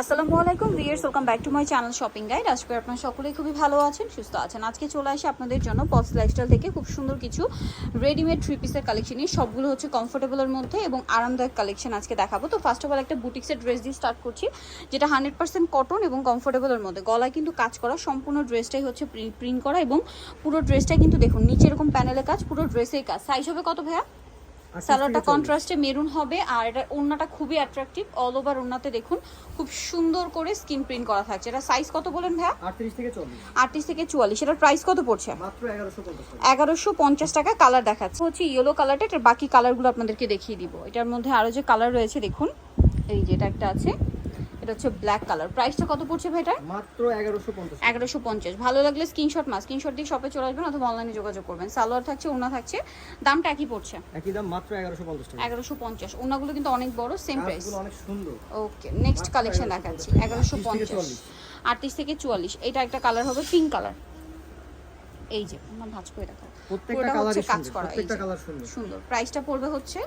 আসসালামু আলাইকুম viewers welcome back to my channel shopping guide. আজকে আপনারা সকলেই খুবই ভালো আছেন, সুস্থ আছেন। আজকে চলে আসি আপনাদের জন্য পস লাইফস্টাইল থেকে খুব সুন্দর কিছু রেডিমেড থ্রি পিসের কালেকশন নিয়ে। সবগুলো হচ্ছে কমফোর্টেবলের মধ্যে এবং আরামদায়ক কালেকশন আজকে দেখাবো। তো ফার্স্ট অফ অল একটা বুটিক্সের ড্রেস দিয়ে স্টার্ট করছি, যেটা হান্ড্রেড পার্সেন্ট কটন এবং কমফোর্টেবলের মধ্যে। গলায় কিন্তু কাজ করা সম্পূর্ণ ড্রেসটাই হচ্ছে প্রিন্ট করা এবং পুরো ড্রেসটাই কিন্তু দেখুন, নিচে এরকম প্যানেলের কাজ, পুরো ড্রেসের কাজ। সাইজ হবে কত ভাইয়া? সালোয়ারটা কন্ট্রাস্টে মেরুন হবে আর এটা ওড়নাটা খুবই অ্যাট্রাকটিভ অল ওভার ওড়নাতে দেখুন খুব সুন্দর করে স্কিন প্রিন্ট করা থাকছে। এটা সাইজ কত বলেন ভাইয়া? আটত্রিশ থেকে চল্লিশ। আটত্রিশ থেকে চুয়াল্লিশ। এটার প্রাইস কত পড়ছে? মাত্র এগারোশো পঞ্চাশ টাকা। কালার দেখাচ্ছে। হচ্ছে ইয়েলো কালারটা এটার বাকি কালারগুলো আপনাদেরকে দেখিয়ে দিব। এটার মধ্যে আরও যে কালার রয়েছে দেখুন। এই যে এটা একটা আছে। এটা হচ্ছে ব্ল্যাক কালার প্রাইসটা কত পড়ছে ভাই এটার? মাত্র এগারোশো পঞ্চাশ। টাকা। এগারোশো পঞ্চাশ। ভালো লাগলে স্ক্রিনশট মা স্ক্রিনশট দিয়ে শপে চলে আসবেন অথবা অনলাইনে যোগাযোগ করবেন। সালোয়ার থাকছে ওনা থাকছে। দামটা একই পড়ছে? একই দাম মাত্র এগারোশো পঞ্চাশ টাকা। এগারোশো পঞ্চাশ। ওনাগুলো কিন্তু অনেক বড় সেম প্রাইস অনেক সুন্দর। ওকে নেক্সট কালেকশন দেখাচ্ছি। এগারোশো 38 থেকে 44 থেকে চুয়াল্লিশ। এটা একটা কালার হবে পিঙ্ক কালার এই যে আমার ভাঁজ করে দেখো প্রত্যেকটা হচ্ছে কাজ সুন্দর করা প্রত্যেকটা কালার সুন্দর। সুন্দর। প্রাইসটা পড়বে হচ্ছে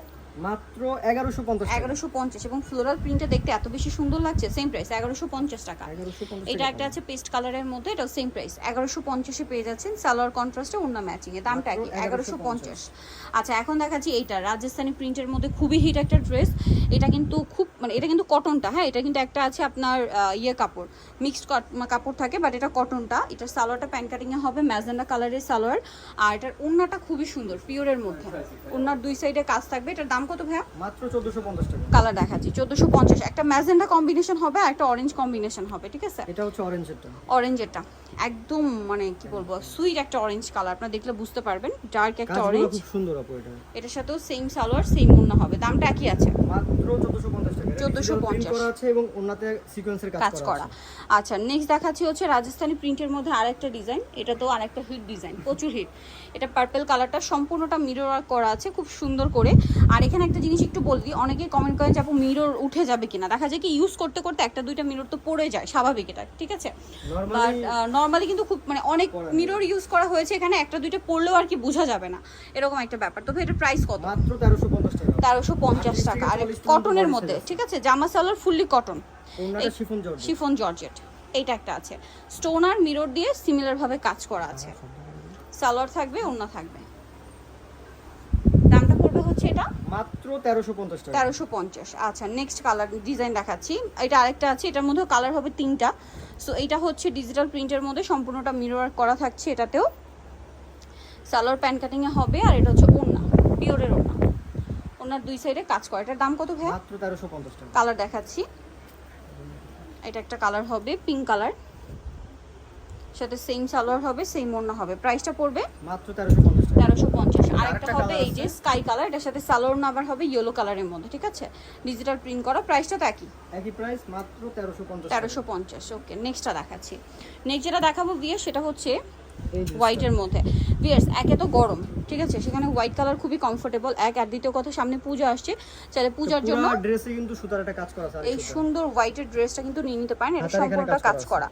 মাত্র এগারোশো পঞ্চাশ টাকা। এগারোশো পঞ্চাশ এবং ফ্লোরাল প্রিন্টটা দেখতে এত বেশি সুন্দর লাগছে সেম প্রাইস এগারোশো পঞ্চাশ টাকা। এটা একটা আছে পেস্ট কালারের মধ্যে এটাও সেম প্রাইস এগারোশো পঞ্চাশে পেয়ে যাচ্ছেন সালোয়ার কন্ট্রাস্টে অন্য ম্যাচিং এ দামটা এগারোশো 1150 আচ্ছা এখন দেখাচ্ছি এইটা রাজস্থানি প্রিন্টের মধ্যে খুবই হিট একটা ড্রেস এটা কিন্তু খুব মানে এটা কিন্তু কটনটা হ্যাঁ এটা কিন্তু একটা আছে আপনার ইয়ে কাপড় মিক্সড কাপড় থাকে বাট এটা কটনটা এটার সালোয়ারটা প্যান কাটিং এ হবে ম্যাজেন্ডা কালারের সালোয়ার আর এটার ওন্নাটা খুবই সুন্দর পিওরের মধ্যে। ওন্নার দুই সাইডে কাজ থাকবে এটার দাম কত ভাইয়া? মাত্র চোদ্দশো পঞ্চাশ টাকা। কালার দেখাচ্ছি চোদ্দোশো পঞ্চাশ। একটা ম্যাজেন্ডা কম্বিনেশন হবে আর একটা অরেঞ্জ কম্বিনেশন হবে ঠিক আছে? এটা হচ্ছে অরেঞ্জ এটা একদম মানে কি বলব সুইট একটা অরেঞ্জ কালার আপনারা দেখলে বুঝতে পারবেন ডার্ক একটা অরেঞ্জ খুব সুন্দর আপু এটা। এটার সাথেও সেম সালোয়ার সেম ওন্না হবে। দামটা একই আছে। মাত্র চোদ্দশো পঞ্চাশ টাকা। 1450 করা আছে এবং ওনাতে সিকোয়েন্সের কাজ করা আচ্ছা নেক্সট দেখাচ্ছি হচ্ছে রাজস্থানি প্রিন্টের মধ্যে আরেকটা ডিজাইন এটা তো আরেকটা হিট ডিজাইন প্রচুর হিট এটা পার্পেল কালারটা সম্পূর্ণটা মিরর করা আছে খুব সুন্দর করে। আর এখানে একটা জিনিস একটু বলবি অনেকেই কমেন্ট করেন যে আপু মিরর উঠে যাবে কিনা। দেখা যায় কি ইউজ করতে করতে একটা দুইটা মিরর তো পড়ে যায় স্বাভাবিক এটা ঠিক আছে? বাট নর্মালি কিন্তু খুব মানে অনেক মিরর ইউজ করা হয়েছে এখানে একটা দুইটা পড়লেও আর কি বোঝা যাবে না। এরকম একটা ব্যাপার। তবে এটার প্রাইস কত? মাত্র তেরোশো পঞ্চাশ টাকা। তেরোশো পঞ্চাশ টাকা। আর কটনের মধ্যে ঠিক আছে? জামা salwar fully cotton chiffon chiffon georgette এইটা একটা আছে। স্টোন আর মিরর দিয়ে সিমিলার ভাবে কাজ করা আছে। সালোয়ার থাকবে ওড়না থাকবে। দামটা পড়বে হচ্ছে এটা? মাত্র তেরোশো পঞ্চাশ টাকা। তেরোশো পঞ্চাশ। আচ্ছা নেক্সট কালার ডিজাইন দেখাচ্ছি। এটা আরেকটা আছে এটার মধ্যে কালার হবে তিনটা। সো এটা হচ্ছে ডিজিটাল প্রিন্টের মধ্যে সম্পূর্ণটা মিরর করা থাকছে এটাতেও। সালোয়ার প্যান কাটিংয়ে হবে আর এটা হচ্ছে ওড়না পিওরের ওড়না। ওনার দুই সাইডে কাজ করা। এটার দাম কত ভাইয়া? মাত্র তেরোশো পঞ্চাশ টাকা। কালার দেখাচ্ছি। এটা একটা কালার হবে পিঙ্ক কালার সাথে সেম সালোয়ার হবে সেম ওড়না হবে। প্রাইসটা পড়বে মাত্র তেরোশো পঞ্চাশ টাকা। তেরোশো পঞ্চাশ। আরেকটা আরেকটা হবে এই যে স্কাই কালার এটার সাথে সালোয়ার নাম্বার আবার হবে ইয়েলো কালারের মধ্যে ঠিক আছে? ডিজিটাল প্রিন্ট করা প্রাইসটা তো একই। একই প্রাইস মাত্র তেরোশো পঞ্চাশ তেরোশো পঞ্চাশ ওকে নেক্সটটা দেখাচ্ছি। নেক্সট যেটা দেখাবো বিয়ে সেটা হচ্ছে হোয়াইটের মধ্যে। বিয়ার্স একে তো গরম। ঠিক আছে? সেখানে হোয়াইট কালার খুবই কমফোর্টেবল এক আর দ্বিতীয় কথা সামনে পূজা আসছে। চাইলে পূজার জন্য ড্রেসে কিন্তু সুতার একটা কাজ করা আছে এই সুন্দর হোয়াইটের ড্রেসটা কিন্তু নিয়ে নিতে পারেন এটা সম্পূর্ণটা কাজ করা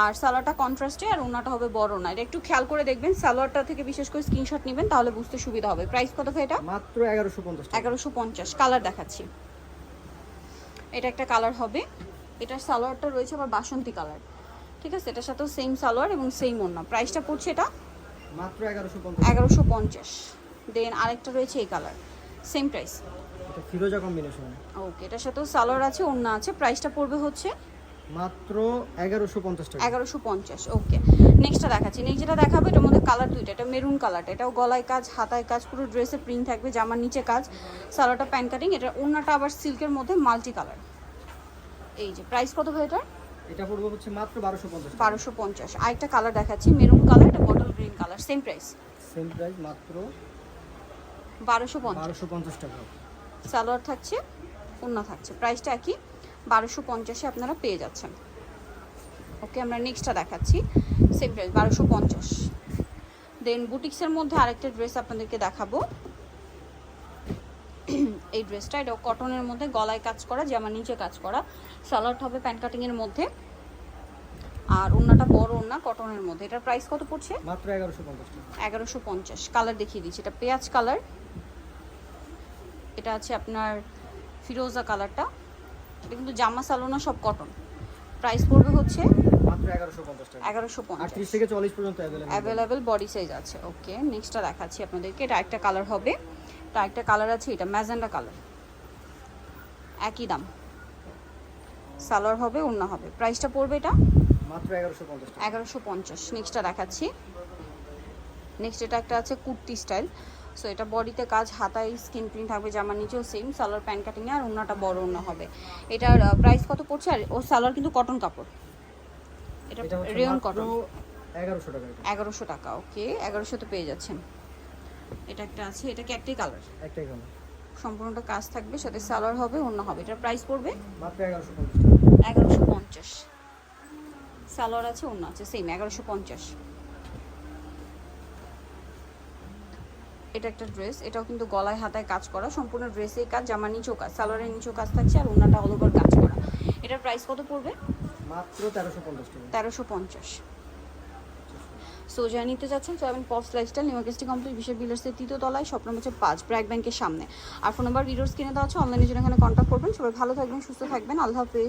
আর সালোয়ারটা কন্ট্রাস্টে আর ওনাটা হবে বড় না। এটা একটু খেয়াল করে দেখবেন সালোয়ারটা থেকে বিশেষ করে স্ক্রিনশট নেবেন তাহলে বুঝতে সুবিধা হবে। প্রাইস কত ভাই এটা? মাত্র এগারোশো পঞ্চাশ টাকা। এগারোশো পঞ্চাশ কালার দেখাচ্ছি। এটা একটা কালার হবে। এটার সালোয়ারটা রয়েছে আবার বাসন্তী কালার ঠিক আছে? এটার সাথেও সেম সালোয়ার এবং সেম ওড়না। প্রাইসটা পড়ছে এটা মাত্র এগারোশো পঞ্চাশ। এগারোশো পঞ্চাশ। দেন আরেকটা রয়েছে এই কালার সেম প্রাইস এটা ফিরোজা কম্বিনেশন ওকে এটার সাথেও সালোয়ার আছে ওড়না আছে। প্রাইসটা পড়বে হচ্ছে? মাত্র এগারোশো পঞ্চাশ টাকা। এগারোশো পঞ্চাশ ওকে নেক্সটটা দেখাচ্ছি। নেক্সট যেটা দেখাবো এটার মধ্যে কালার দুইটা। এটা মেরুন কালারটা এটাও গলায় কাজ হাতায় কাজ পুরো ড্রেসে প্রিন্ট থাকবে জামার নিচে কাজ। সালোয়ারটা প্যান কাটিং এটা ওড়নাটা আবার সিল্কের মধ্যে মাল্টি কালার এই যে প্রাইস কত ভাই এটার? এটা পড়বে হচ্ছে মাত্র বারোশো পঞ্চাশ বারোশো পঞ্চাশ। আরেকটা কালার দেখাচ্ছি মেরুন কালার এটা bottle green colour same price same price মাত্র বারোশো পঞ্চাশ। বারোশো পঞ্চাশ টাকা। সালোয়ার থাকছে ওড়না থাকছে। প্রাইসটা একই বারোশো পঞ্চাশে আপনারা পেয়ে যাচ্ছেন। ওকে আমরা নেক্সটটা দেখাচ্ছি সেম প্রাইস বারোশো পঞ্চাশ। দেন বুটিক্সের মধ্যে আরেকটা ড্রেস আপনাদেরকে দেখাবো। এই ড্রেসটা এটা কটনের মধ্যে গলায় কাজ করা জামা নিচে কাজ করা। সালোয়ারটা হবে প্যান্ট কাটিংয়ের মধ্যে। আর ওড়নাটা বড় ওড়না কটনের মধ্যে। এটার প্রাইস কত পড়ছে? মাত্র এগারোশো পঞ্চাশ টাকা। এগারোশো পঞ্চাশ। কালার দেখিয়ে দিচ্ছি। এটা পেঁয়াজ কালার এটা আছে আপনার ফিরোজা কালারটা এটা কিন্তু জামা সালোনা সব কটন প্রাইস পড়বে হচ্ছে মাত্র এগারোশো পঞ্চাশ থেকে চল্লিশ পর্যন্ত অ্যাভেলেবেল বডি সাইজ আছে। ওকে নেক্সটটা দেখাচ্ছি আপনাদেরকে। এটা একটা কালার হবে। এটা একটা কালার আছে এটা ম্যাজেন্ডা কালার একই দাম। সালোয়ার হবে অন্য হবে। প্রাইসটা পড়বে এটা? মাত্র এগারোশো পঞ্চাশ এগারোশো নেক্সটটা দেখাচ্ছি। নেক্সট এটা একটা আছে কুর্তি স্টাইল সো এটা বডিতে কাজ হাতায় স্কিন প্রিন্ট থাকবে জামার নিচেও সেম সালোয়ার প্যান্ট কাটিংয়ে আর অন্যটা বড় অন্য হবে। এটার প্রাইস কত পড়ছে? আর ও সালোয়ার কিন্তু কটন কাপড়। এটা রেয়ন কটন এগারোশো টাকা এগারোশো টাকা ওকে এগারোশোতে পেয়ে যাচ্ছেন। এটা একটা আছে এটা কি একটাই কালার একটাই কালার সম্পূর্ণটা কাজ থাকবে সাথে সালোয়ার হবে অন্য হবে। এটার প্রাইস পড়বে মাত্র এগারোশো পঞ্চাশ টাকা। এগারোশো পঞ্চাশ। সালোয়ার আছে অন্য আছে সেম এগারোশো পঞ্চাশ। এটা একটা ড্রেস এটাও কিন্তু গলায় হাতায় কাজ করা সম্পূর্ণ ড্রেসেই কাজ জামার নিচেও কাজ সালোয়ারের নিচেও কাজ থাকছে আর অন্যটা অল ওভার কাজ করা। এটার প্রাইস কত পড়বে? মাত্র তেরোশো পঞ্চাশ টাকা। তেরোশো পঞ্চাশ। সো যা নিতে চাচ্ছেন সো আমি পপস লাইফস্টাইল নিউমার্কেস্টি কমপ্লিট বিলার্সের তৃতীয় তলায় স্বপ্ন হচ্ছে পাঁচ ব্র্যাক ব্যাংকের সামনে। আর ফোন নাম্বার ভিডিওস কিনে দেওয়া আছে অনলাইনে জন্য এখানে কন্ট্যাক্ট করবেন। সবাই ভালো থাকবেন, সুস্থ থাকবেন। আল্লাহ হাফেজ।